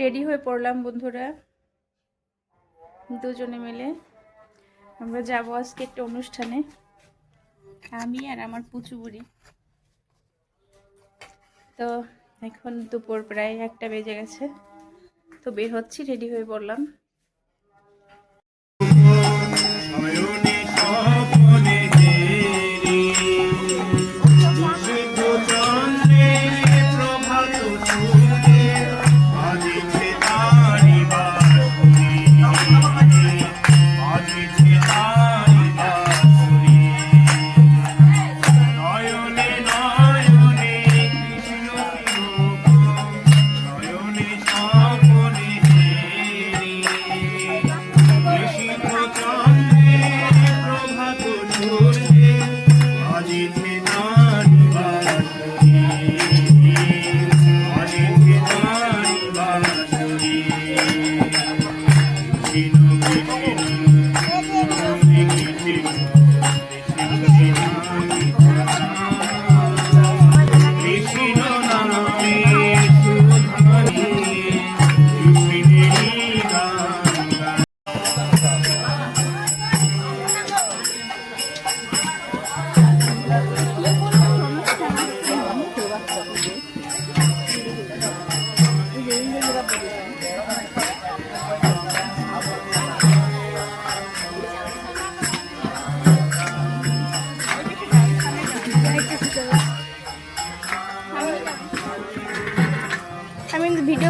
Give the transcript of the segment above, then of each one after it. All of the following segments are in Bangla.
রেডি হয়ে পড়লাম বন্ধুরা। দুজনে মিলে আমরা যাব আজকে একটা অনুষ্ঠানে, আমি আর আমার পুচু বুড়ি। তো এখন দুপুর প্রায় একটা বেজে গেছে, তো বের হচ্ছি, রেডি হয়ে পড়লাম।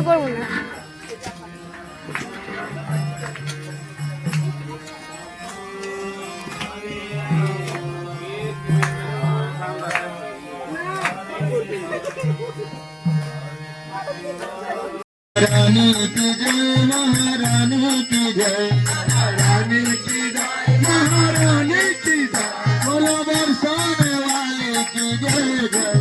করবো না रानी की जय महारानी की जय रानी की जय महारानी की जय बोलो बरसाने वाले की जय जय जय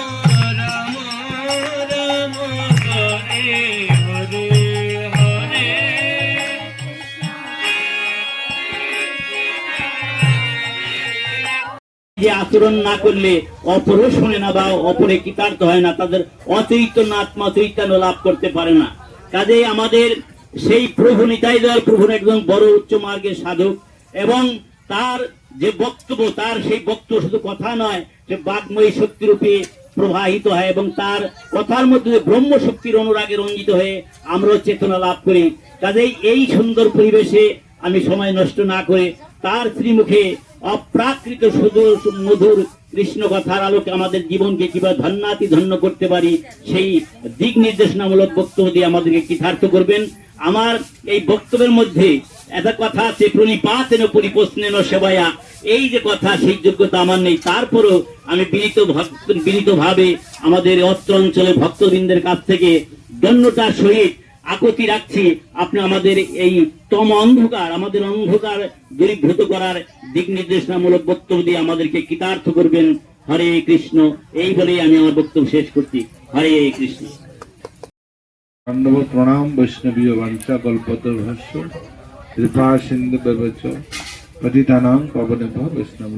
আচরণ না করলে অপরও শোনে না বা অপরে কৃতার্থ হয় না, তাদের অচৈতন্য আত্মা চৈতন্য লাভ করতে পারে না। কাজেই আমাদের সেই প্রভু নিতাই দল প্রভুর একজন বড় উচ্চ মার্গের সাধক এবং তার যে বক্তব্য, তার সেই বক্তব্য শুধু কথা নয়, যে বাগ্ময়ী শক্তিরূপে প্রবাহিত হয় এবং তার কথার মধ্যে ব্রহ্ম শক্তির অনুরাগে রঞ্জিত হয়ে আমরাও চেতনা লাভ করি। কাজেই এই সুন্দর পরিবেশে আমি সময় নষ্ট না করে তার শ্রীমুখে অপ্রাকৃত সুদূর মধুর কৃষ্ণ কথার আলোকে আমাদের জীবনকে কীভাবে ধন্যাতি ধন্য করতে পারি, সেই দিক নির্দেশনামূলক বক্তব্য দিয়ে আমাদেরকে কৃতার্থ করবেন। আমার এই বক্তব্যের মধ্যে একটা কথা আছে, প্রণিপাতেন পরিপ্রশ্নেন সেবায়া। এই যে কথা, সেই যোগ্যতা আমার নেই। তারপরও আমি বিনীত ভক্ত বিনীত ভাবে আমাদের অত্র অঞ্চলের ভক্তবৃন্দের কাছ থেকে দন্যতার সহিত আকতি রাখছি। আপনি আমাদের এই তম অন্ধকার, আমাদের অন্ধকার দূরীভূত করার দিক নির্দেশনামূলক বক্তব্য দিয়ে আমাদেরকে কৃতার্থ করবেন। হরে কৃষ্ণ। এই বলেই আমি আমার বক্তব্য শেষ করছি। হরে কৃষ্ণ। পাণ্ডব প্রণাম বৈষ্ণবীয় বাঞ্ছা, কল্পত ভাষ্য। কৃপা সিন্ধু ব্যবচ। পতিতানাং পবনে বৈষ্ণব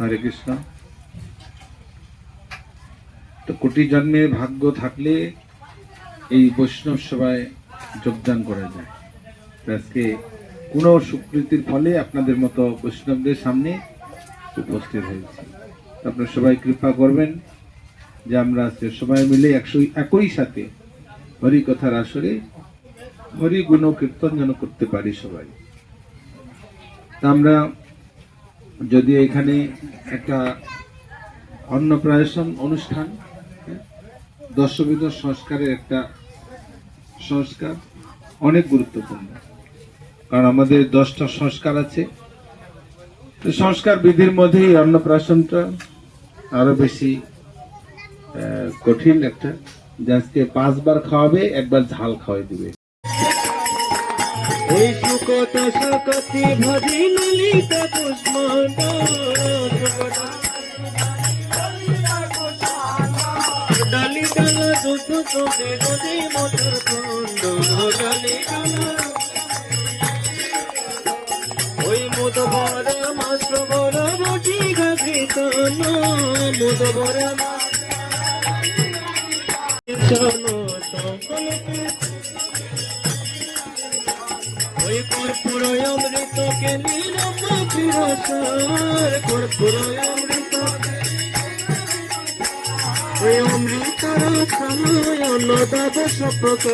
হরে কৃষ্ণ। তো কোটি জন্মের ভাগ্য থাকলে এই বৈষ্ণব সভায় যোগদান করা যায়। আজকে কোনো স্বীকৃতির ফলে আপনাদের মতো বৈষ্ণবদের সামনে উপস্থিত হয়েছি। আপনারা সবাই কৃপা করবেন যে আমরা আজকে সবাই মিলে একশো একই সাথে হরি কথার আসরে হরি গুণ কীর্তন যেন করতে পারি সবাই। আমরা যদি এখানে একটা অন্নপ্রাশন অনুষ্ঠান হ্যাঁ, দশবিধ সংস্কারের একটা সংস্কার অনেক গুরুত্বপূর্ণ। কারণ আমাদের দশটা সংস্কার আছে। তো সংস্কার বিধির মধ্যে এই অন্নপ্রাশনটা আরও বেশি আহ, কঠিন একটা। যে আজকে পাঁচবার খাওয়াবে একবার ঝাল খাওয়াই দিবে। এই সকতি ভজি ললিত পুষ্পন ডালা তোমে নদী মটর খন্ড ডালি ওই মুদ বর মাস বর বটি মুদ বর ওই কর্পূর অমৃত কে নীরব ফিরসার কর্পূর অমৃত ওই অমৃত সময় লতা দশ অমৃত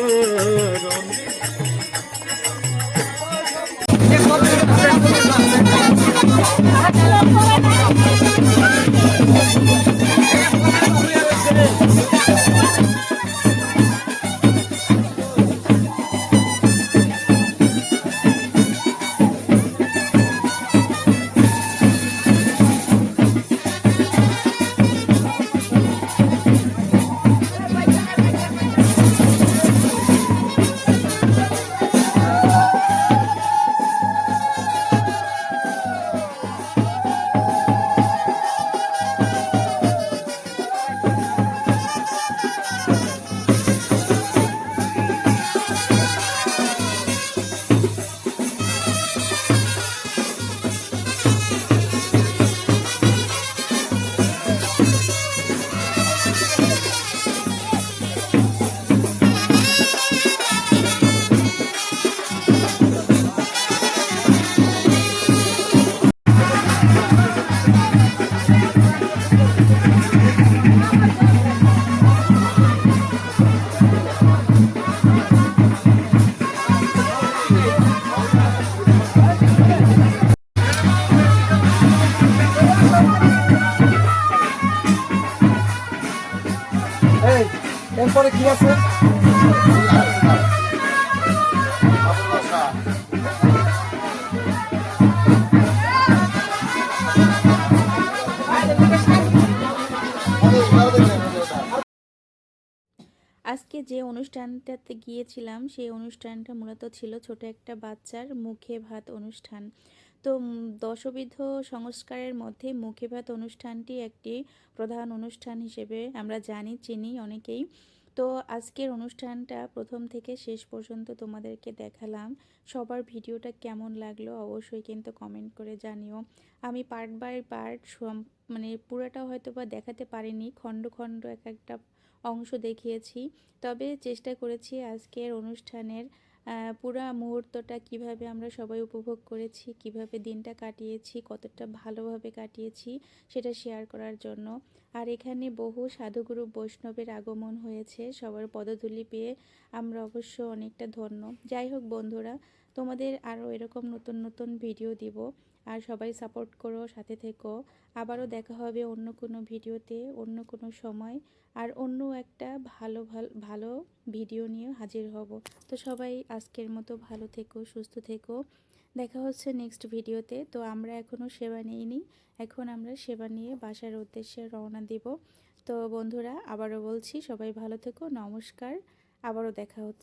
এরপরে কি আছে? আজকে যে অনুষ্ঠানটাতে গিয়েছিলাম, সেই অনুষ্ঠানটা মূলত ছিল ছোট একটা বাচ্চার মুখে ভাত অনুষ্ঠান। তো দশবিধ সংস্কারের মধ্যে মুখে ভাত অনুষ্ঠানটি একটি প্রধান অনুষ্ঠান হিসেবে আমরা জানি, চিনি অনেকেই। তো আজকের অনুষ্ঠানটা প্রথম থেকে শেষ পর্যন্ত তোমাদেরকে দেখালাম। সবার ভিডিওটা কেমন লাগল অবশ্যই কিন্তু কমেন্ট করে জানিও। আমি পার্ট বাই পার্ট মানে পুরোটা হয়তো বা দেখাতে পারিনি, খণ্ড খণ্ড এক একটা অংশ দেখিয়েছি। তবে চেষ্টা করেছি আজকের অনুষ্ঠানের পুরা মুহূর্তটা কীভাবে আমরা সবাই উপভোগ করেছি, কীভাবে দিনটা কাটিয়েছি, কতটা ভালোভাবে কাটিয়েছি সেটা শেয়ার করার জন্য। আর এখানে বহু সাধুগুরু বৈষ্ণবের আগমন হয়েছে, সবার পদধূলি পেয়ে আমরা অবশ্য অনেকটা ধন্য। যাই হোক বন্ধুরা, তোমাদের আরও এরকম নতুন নতুন ভিডিও দিব। আর সবাই সাপোর্ট করো, সাথে থেকো। আবারও দেখা হবে অন্য কোনো ভিডিওতে, অন্য কোনো সময়। আর অন্য একটা ভালো ভালো ভিডিও নিয়ে হাজির হব। তো সবাই আজকের মতো ভালো থেকো, সুস্থ থেকো। দেখা হচ্ছে নেক্সট ভিডিওতে। তো আমরা এখনও সেবা নিইনি। এখন আমরা সেবা নিয়ে বাসার উদ্দেশ্যে রওনা দিব। তো বন্ধুরা, আবারও বলছি, সবাই ভালো থেকো, নমস্কার। আবারও দেখা হচ্ছে।